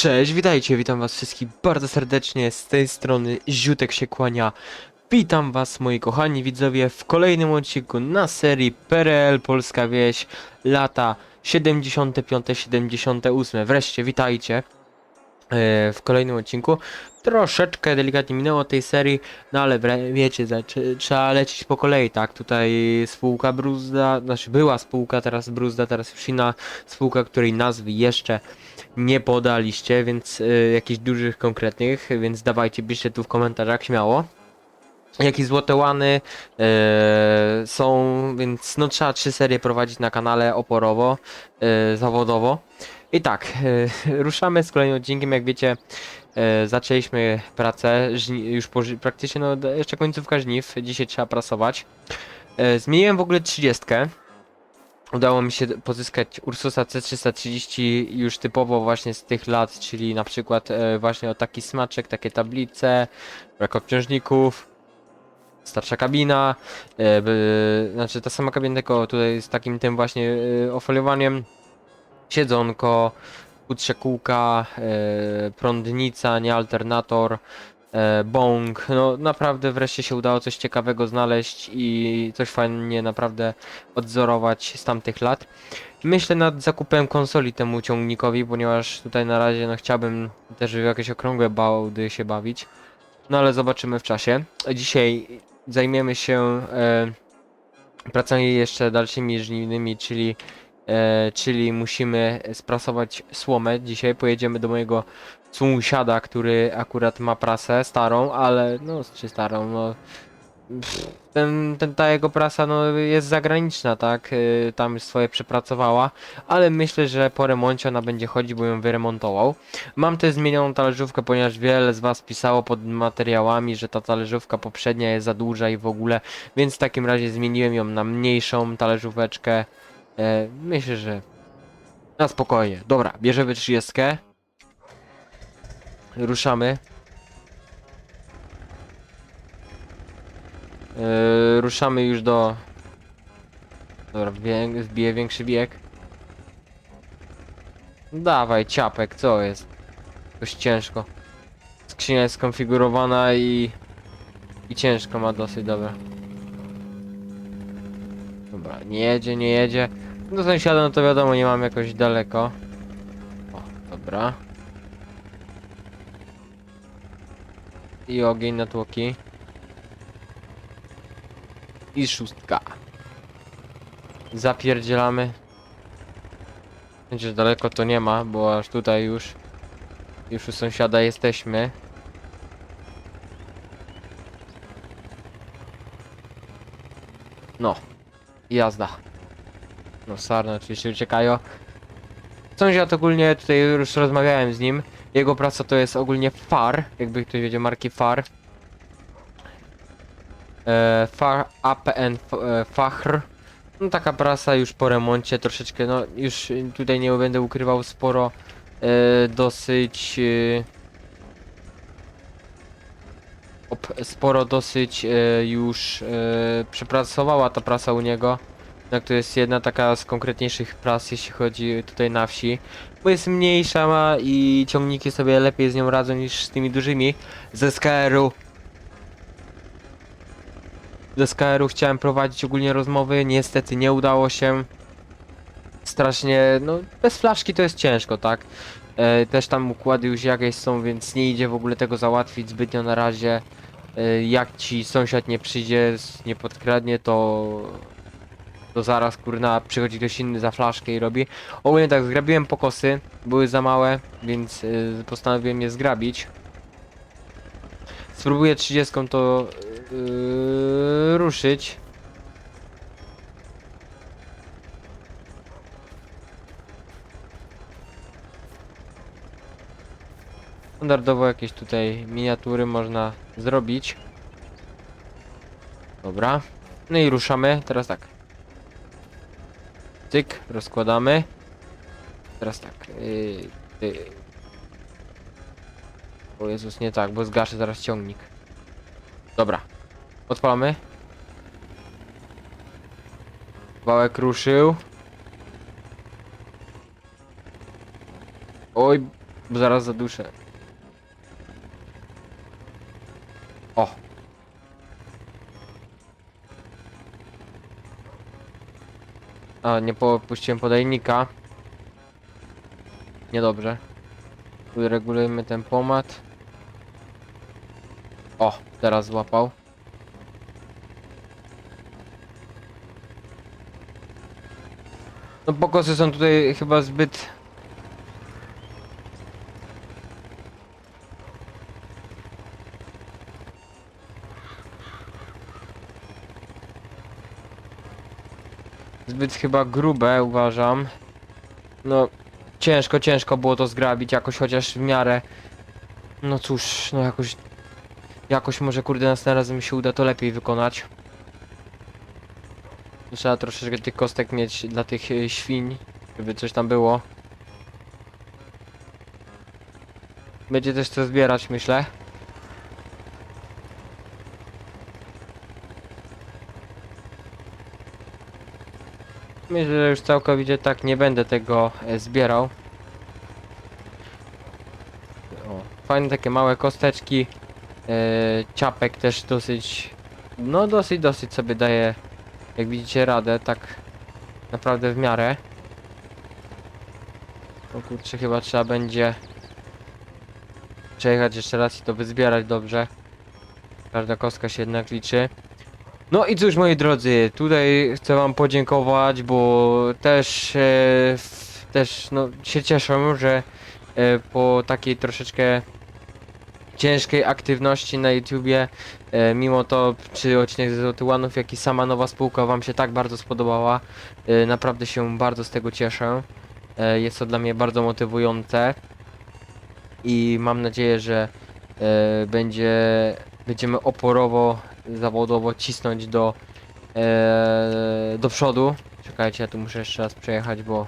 Cześć, witajcie, witam was wszystkich bardzo serdecznie, z tej strony Ziutek się kłania. Witam was moi kochani widzowie w kolejnym odcinku na serii PRL Polska Wieś lata 75-78. Wreszcie witajcie e, w kolejnym odcinku. Troszeczkę delikatnie minęło tej serii, no ale wiecie, trzeba lecieć po kolei, tak? Tutaj spółka Bruzda, znaczy była spółka, teraz Bruzda, teraz już inna spółka, której nazwy jeszcze podaliście, więc y, jakichś dużych, konkretnych, więc dawajcie, piszcie tu w komentarzach śmiało. Jakie złote łany y, są, więc no trzeba trzy serie prowadzić na kanale oporowo, y, zawodowo. I tak, y, ruszamy z kolejnym odcinkiem, jak wiecie, y, zaczęliśmy pracę, już po, praktycznie no jeszcze końcówka żniw, dzisiaj trzeba prasować. Y, zmieniłem w ogóle 30. Udało mi się pozyskać Ursusa C330 już typowo właśnie z tych lat, czyli na przykład e, właśnie o taki smaczek, takie tablice, brak obciążników, starsza kabina, e, znaczy ta sama kabina tylko tutaj z takim tym właśnie e, ofoliowaniem, siedzonko, futrze kółka, prądnica, nie alternator, e, bong, no naprawdę wreszcie się udało coś ciekawego znaleźć i coś fajnie naprawdę odzorować z tamtych lat. Myślę nad zakupem konsoli temu ciągnikowi, ponieważ tutaj na razie no chciałbym też w jakieś okrągłe bałdy się bawić. No ale zobaczymy w czasie. Dzisiaj zajmiemy się e, pracami jeszcze dalszymi żniwnymi, czyli e, czyli musimy sprasować słomę. Dzisiaj pojedziemy do mojego sąsiada, który akurat ma prasę starą, ale no czy starą, no ten, ten ta jego prasa no, jest zagraniczna, tak? Y, Tam już swoje przepracowała, ale myślę, że po remoncie ona będzie chodzić, bo ją wyremontował. Mam też zmienioną talerzówkę, ponieważ wiele z Was pisało pod materiałami, że ta talerzówka poprzednia jest za duża i w ogóle, więc w takim razie zmieniłem ją na mniejszą talerzóweczkę. E, myślę, że na spokojnie. Dobra, bierzemy 30. Ruszamy. Yy, ruszamy już do... Dobra, wbiję, większy bieg. Dawaj, ciapek, co jest? Dość ciężko. Skrzynia jest skonfigurowana i... I ciężko ma dosyć, dobra. Dobra, nie jedzie, nie jedzie. Do sąsiada, no to wiadomo, nie mam jakoś daleko. O, dobra. I ogień na tłoki. I szóstka. Zapierdzielamy. Chociaż daleko to nie ma, bo aż tutaj już już u sąsiada jesteśmy. No. Jazda. No sarna oczywiście uciekają. Sąsiad ogólnie tutaj już rozmawiałem z nim. Jego praca to jest ogólnie FAR, jakby ktoś wiedział marki FAR. E, FAR APN e, Fachr. No taka prasa już po remoncie troszeczkę, no już tutaj nie będę ukrywał sporo e, dosyć e, sporo dosyć e, już e, przepracowała ta prasa u niego. Tak, to jest jedna taka z konkretniejszych pras, jeśli chodzi tutaj na wsi. Bo jest mniejsza ma i ciągniki sobie lepiej z nią radzą niż z tymi dużymi. Z SKR-u do SKR-u chciałem prowadzić ogólnie rozmowy, niestety nie udało się. Strasznie, no bez flaszki to jest ciężko, tak? E, też tam układy już jakieś są, więc nie idzie w ogóle tego załatwić zbytnio na razie. E, jak ci sąsiad nie przyjdzie, nie podkradnie, to to zaraz kurna przychodzi ktoś inny za flaszkę i robi. Ogólnie tak, zgrabiłem pokosy, były za małe, więc y, postanowiłem je zgrabić. Spróbuję 30 to yy, ruszyć. Standardowo jakieś tutaj miniatury można zrobić. Dobra. No i ruszamy. Teraz tak. Cyk, rozkładamy. Teraz tak. Yy, yy. O Jezus, nie tak, bo zgaszę zaraz ciągnik. Dobra. Odpalamy. Wałek ruszył. Oj, zaraz zaduszę. O! A, nie popuściłem podajnika. Niedobrze. Uregulujmy ten pomad. O, teraz złapał. No pokosy są tutaj chyba zbyt... Zbyt chyba grube uważam. No, ciężko, ciężko było to zgrabić jakoś chociaż w miarę. No cóż, no jakoś... Jakoś może kurde następnym razem się uda to lepiej wykonać. Trzeba troszeczkę tych kostek mieć dla tych e, świń, żeby coś tam było. Będzie też co zbierać, myślę. Myślę, że już całkowicie tak nie będę tego e, zbierał. O, fajne takie małe kosteczki. E, ciapek też dosyć, no dosyć, dosyć sobie daje, jak widzicie, radę, tak naprawdę w miarę. O kurczę, chyba trzeba będzie przejechać jeszcze raz i to wyzbierać dobrze. Każda kostka się jednak liczy. No i cóż moi drodzy, tutaj chcę wam podziękować, bo też, e, f- też no, się cieszę, że e, po takiej troszeczkę ciężkiej aktywności na YouTubie, e, mimo to czy odcinek ze Złotyłanów, jak i sama nowa spółka wam się tak bardzo spodobała, e, naprawdę się bardzo z tego cieszę. E, jest to dla mnie bardzo motywujące i mam nadzieję, że e, będzie, będziemy oporowo, zawodowo cisnąć do, e, do przodu. Czekajcie, ja tu muszę jeszcze raz przejechać, bo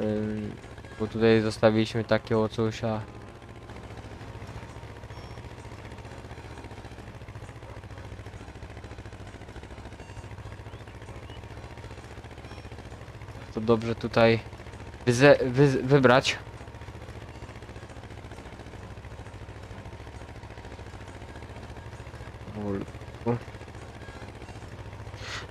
ym, bo tutaj zostawiliśmy takiego coś, to dobrze tutaj wy, wybrać.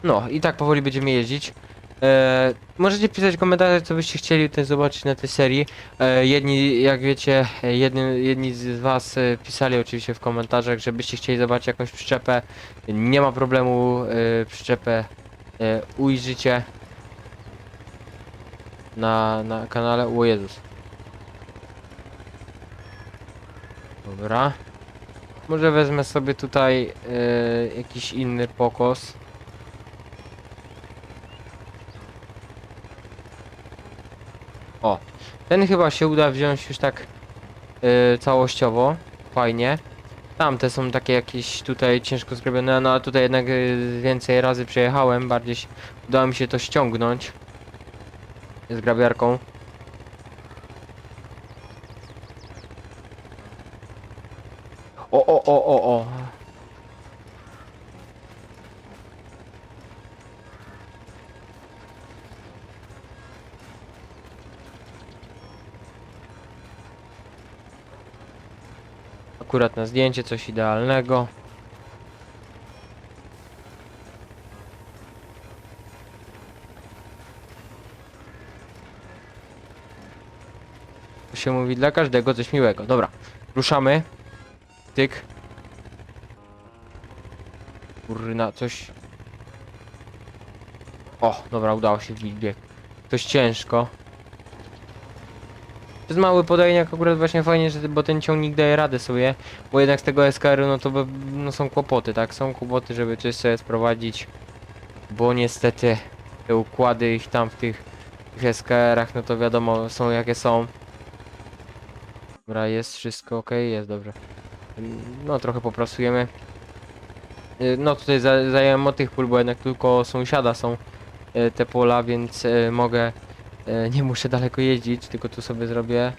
No i tak powoli będziemy jeździć. E, możecie pisać komentarze, co byście chcieli tutaj zobaczyć na tej serii. E, jedni, jak wiecie, jedni, jedni z was e, pisali oczywiście w komentarzach, żebyście chcieli zobaczyć jakąś przyczepę. Nie ma problemu, e, przyczepę e, ujrzycie na, na kanale. O Jezus. Dobra. Może wezmę sobie tutaj e, jakiś inny pokos. O, ten chyba się uda wziąć już tak e, całościowo. Fajnie. Tamte są takie jakieś tutaj ciężko zrobione, no a tutaj jednak e, więcej razy przejechałem, bardziej udało mi się to ściągnąć z grabiarką. O, o, o, o, o. Akurat na zdjęcie coś idealnego. To się mówi dla każdego coś miłego. Dobra, ruszamy. Tyk. Kurna, coś... O, dobra, udało się wbić bieg. Coś ciężko. Jest mały podajnik akurat właśnie fajnie, że, bo ten ciągnik daje radę sobie, bo jednak z tego SKR-u no to no są kłopoty, tak? Są kłopoty, żeby coś sobie sprowadzić, bo niestety te układy ich tam w tych, tych SKR-ach, no to wiadomo, są jakie są. Dobra, jest wszystko ok, jest dobrze. No trochę popracujemy. Y, No tutaj za, zająłem od tych pól, bo jednak tylko sąsiada są y, te pola, więc y, mogę, y, nie muszę daleko jeździć, tylko tu sobie zrobię.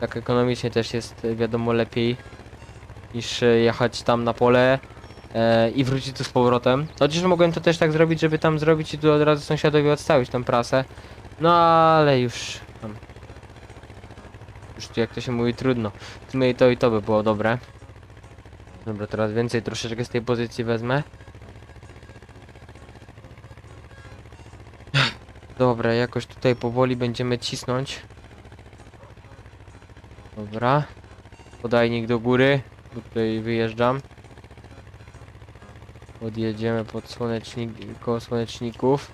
Tak ekonomicznie też jest y, wiadomo lepiej niż y, jechać tam na pole e, i wrócić tu z powrotem. Chociaż mogłem to też tak zrobić, żeby tam zrobić i tu od razu sąsiadowi odstawić tą prasę. No ale już Już tu jak to się mówi trudno. W sumie i to i to by było dobre. Dobra, teraz więcej troszeczkę z tej pozycji wezmę. Dobra, jakoś tutaj powoli będziemy cisnąć. Dobra. Podajnik do góry. Tutaj wyjeżdżam. Odjedziemy pod słonecznik, koło słoneczników.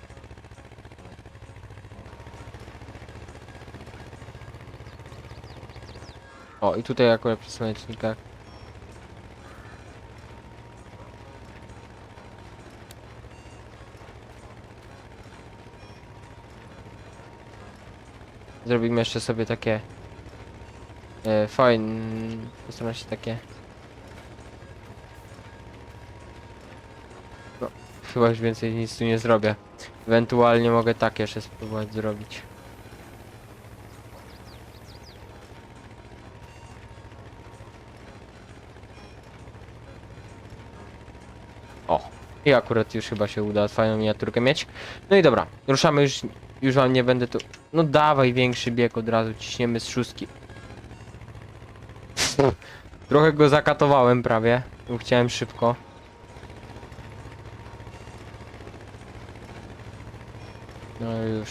O, i tutaj akurat przy słonecznikach. Zrobimy jeszcze sobie takie e, fajne, postaram się takie. No, chyba już więcej nic tu nie zrobię. Ewentualnie mogę tak jeszcze spróbować zrobić. O. I akurat już chyba się uda fajną miniaturkę mieć. No i dobra ruszamy już już wam nie będę tu no dawaj większy bieg od razu, ciśniemy z szóstki. Trochę go zakatowałem prawie, bo chciałem szybko. No już.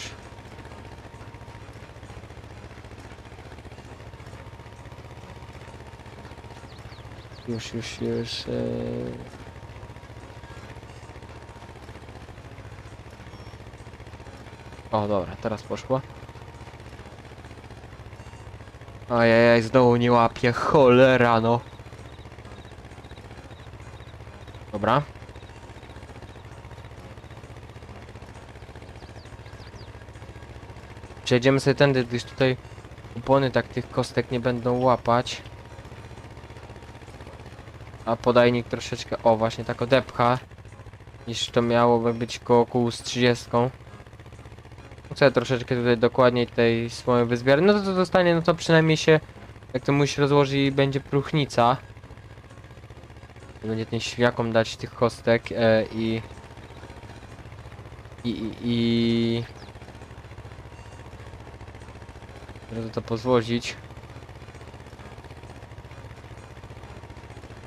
Już, już, już. Yy... O, dobra, teraz poszło. Ajajaj, znowu nie łapię, cholera no. Dobra. Przejdziemy sobie tędy, gdyż tutaj opony tak tych kostek nie będą łapać. A podajnik troszeczkę, o właśnie tak odepcha. Niż to miałoby być koło kół z 30. Chcę troszeczkę tutaj dokładniej tej słomy wyzbierać. No to to zostanie, no to przynajmniej się, jak to mówisz, rozłoży i będzie próchnica. Będzie tym świakom dać tych kostek e, i... I... I... i... Żeby to pozłożyć.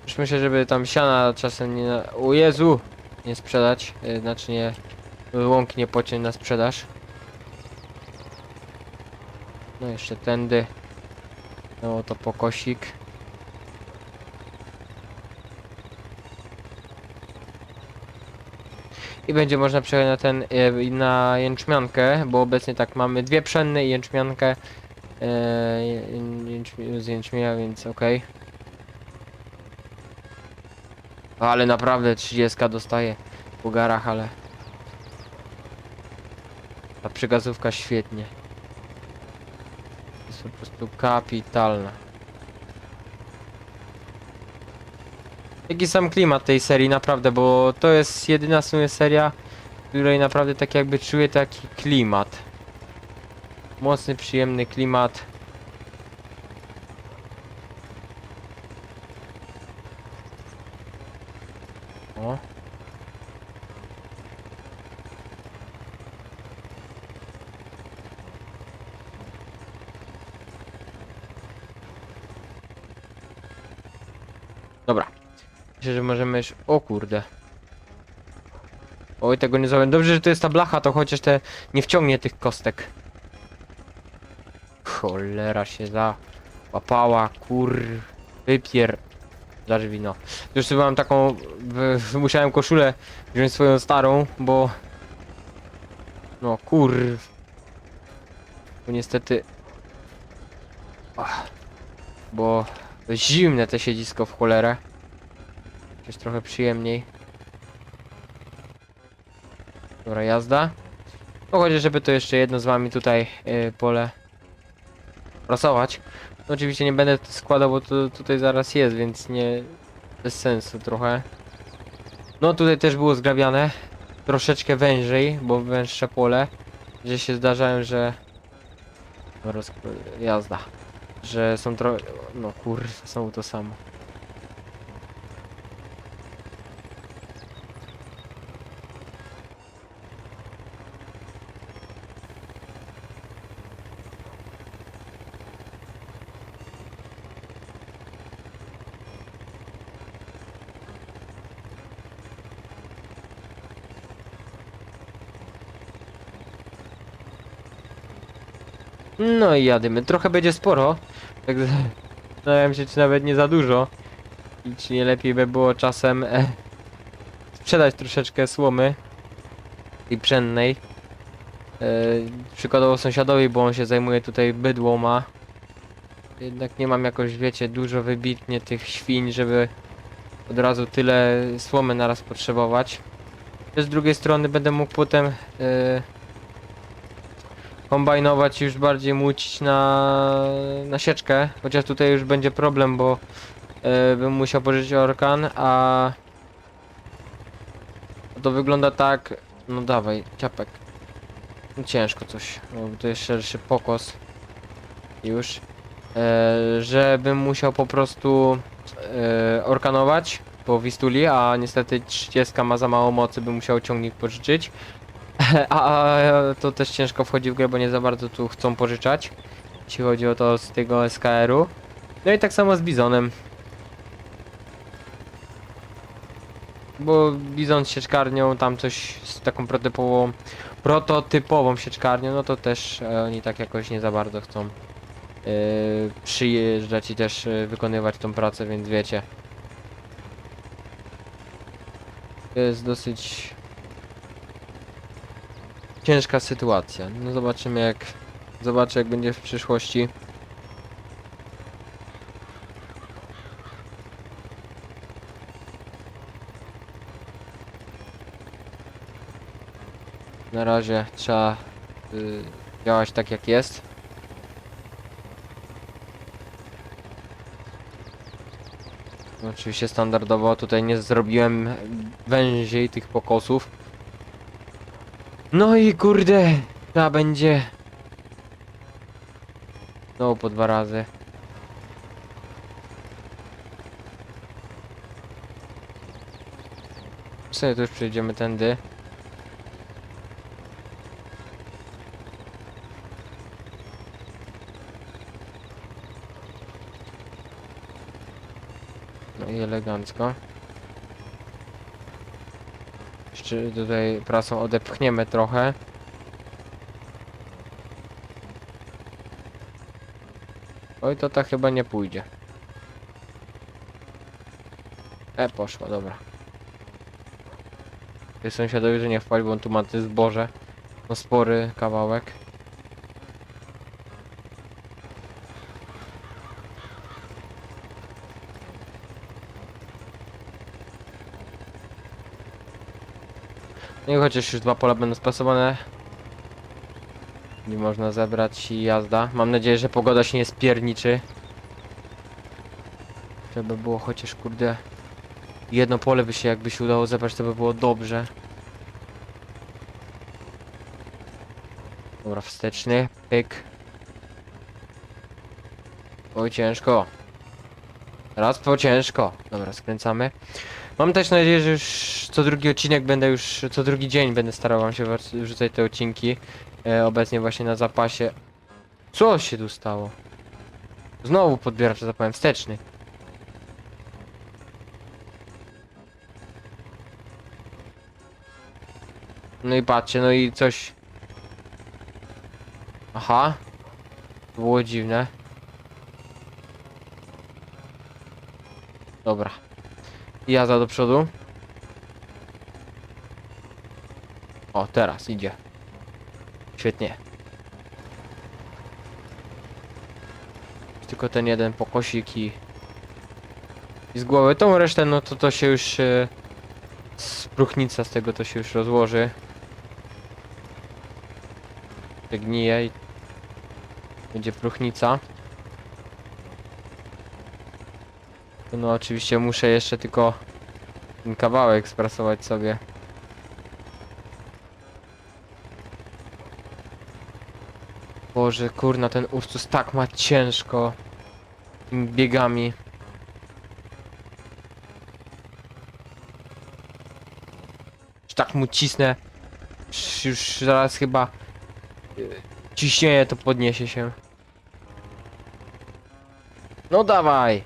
Już myślę, żeby tam siana czasem nie... Na... O Jezu! Nie sprzedać, e, znaczy nie... Łąki nie pociąć na sprzedaż. No jeszcze tędy. No to pokosik. I będzie można przejść na ten, e, na jęczmiankę, bo obecnie tak mamy dwie pszenne i jęczmiankę e, z jęczmienia, więc okej. Ale naprawdę 30 dostaje po garach, ale ta przygazówka świetnie. Jest po prostu kapitalna. Jaki sam klimat tej serii, naprawdę, bo to jest jedyna w sumie seria, w której naprawdę tak jakby czuję taki klimat. Mocny, przyjemny klimat. O. Dobra. Myślę, że możemy już... O kurde. Oj, tego nie zrobię. Dobrze, że to jest ta blacha, to chociaż te nie wciągnie tych kostek. Cholera się załapała, kur... Wypier... Za drzwi, no. Już sobie mam taką... Musiałem koszulę wziąć swoją starą, bo... No, kur... Bo niestety... Ach, bo... Zimne te siedzisko w cholerę. Jest trochę przyjemniej. Dobra, jazda. Chociaż, żeby to jeszcze jedno z wami tutaj yy, pole prasować. No oczywiście nie będę składał, bo to tutaj zaraz jest, więc nie... Bez sensu trochę. No tutaj też było zgrabiane. Troszeczkę wężej, bo węższe pole. Gdzie się zdarzają, że... Roz... Jazda. Że są trochę... No kurwa, są to samo. No i jadymy. Trochę będzie sporo. Tak zastanawiam się, czy nawet nie za dużo. I czy nie lepiej by było czasem e, sprzedać troszeczkę słomy i pszennej. E, przykładowo sąsiadowi, bo on się zajmuje tutaj bydło ma. Jednak nie mam jakoś, wiecie, dużo wybitnie tych świń, żeby od razu tyle słomy naraz potrzebować. Z drugiej strony będę mógł potem e, kombajnować i już bardziej mucić na, na sieczkę, chociaż tutaj już będzie problem, bo e, bym musiał pożyczyć orkan, a to wygląda tak, no dawaj, ciapek. No ciężko coś, no, bo to jest szerszy pokos już, e, że bym musiał po prostu e, orkanować po Wistuli, a niestety 30 ma za mało mocy, bym musiał ciągnik pożyczyć. A, a to też ciężko wchodzi w grę, bo nie za bardzo tu chcą pożyczać. Jeśli chodzi o to z tego SKR-u. No i tak samo z Bizonem. Bo Bizon z sieczkarnią, tam coś z taką prototypową, prototypową sieczkarnią, no to też e, oni tak jakoś nie za bardzo chcą e, przyjeżdżać i też e, wykonywać tą pracę, więc wiecie. To jest dosyć ciężka sytuacja. No zobaczymy jak zobaczę jak będzie w przyszłości. Na razie trzeba y, działać tak jak jest. Oczywiście standardowo tutaj nie zrobiłem węziej tych pokosów. No i kurde, ta będzie. No po dwa razy. Sobie tu już przejdziemy tędy. No i elegancko. Jeszcze tutaj prasą odepchniemy trochę. Oj, to tak chyba nie pójdzie. E, poszło, dobra. Sąsiadowi, że nie wpadł, bo on tu ma zboże. No spory kawałek. I chociaż już dwa pola będą spasowane. Nie można zebrać i jazda. Mam nadzieję, że pogoda się nie spierniczy. Żeby było chociaż kurde jedno pole by się jakby się udało zebrać, to by było dobrze. Dobra, wsteczny, pyk. Oj, ciężko. Raz po ciężko. Dobra, skręcamy. Mam też nadzieję, że już co drugi odcinek będę już, co drugi dzień będę starał wam się wr- wrzucać te odcinki. E, obecnie właśnie na zapasie. Co się tu stało? Znowu podbieracz, zapowiem, wsteczny. No i patrzcie, no i coś... Aha. Było dziwne. Dobra. Jazda do przodu. O, teraz idzie. Świetnie. Tylko ten jeden pokosik i... I z głowy. Tą resztę, no to to się już... E, spruchnica z tego to się już rozłoży. Gnije i... Będzie próchnica. No oczywiście muszę jeszcze tylko ten kawałek sprasować sobie. Boże, kurna, ten Ursus tak ma ciężko. Tymi biegami. Że Tak mu cisnę. Już- Już zaraz chyba y, ciśnienie to podniesie się. No dawaj!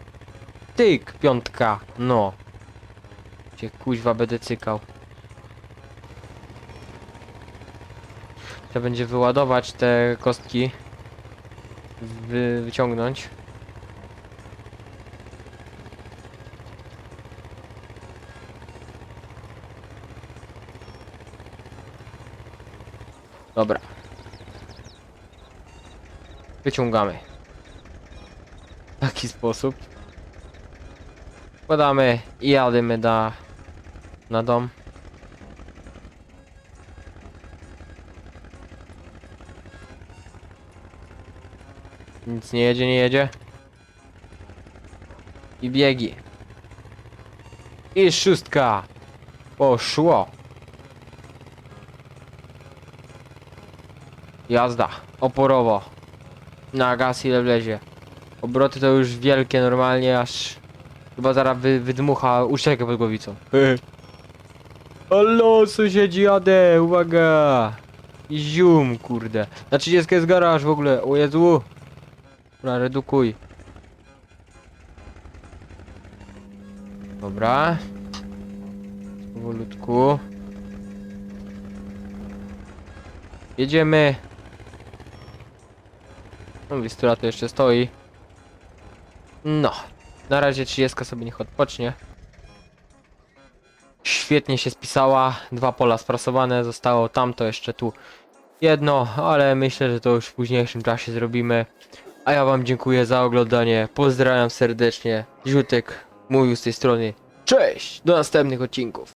Tyk, piątka, no. Gdzie kuźwa będę cykał. Trzeba będzie wyładować te kostki. wy, wyciągnąć. Dobra. Wyciągamy. W taki sposób. Podamy i jadymy na, na dom. Nic nie jedzie, nie jedzie. I biegi. I szóstka. Poszło. Jazda. Oporowo. Na gaz ile wlezie. Obroty to już wielkie normalnie, aż chyba zaraz wy, wydmucha uszczelkę pod głowicą. Halo, sąsiedzi jadę, uwaga! I Zium, kurde. Na 30 jest garaż w ogóle, o Jezu! Dobra, redukuj. Dobra. Powolutku. Jedziemy. No, Wistura to jeszcze stoi. No. Na razie 30 sobie niech odpocznie. Świetnie się spisała. Dwa pola sprasowane. Zostało tamto jeszcze tu jedno, ale myślę, że to już w późniejszym czasie zrobimy. A ja wam dziękuję za oglądanie. Pozdrawiam serdecznie. Ziutek mówił z tej strony. Cześć! Do następnych odcinków.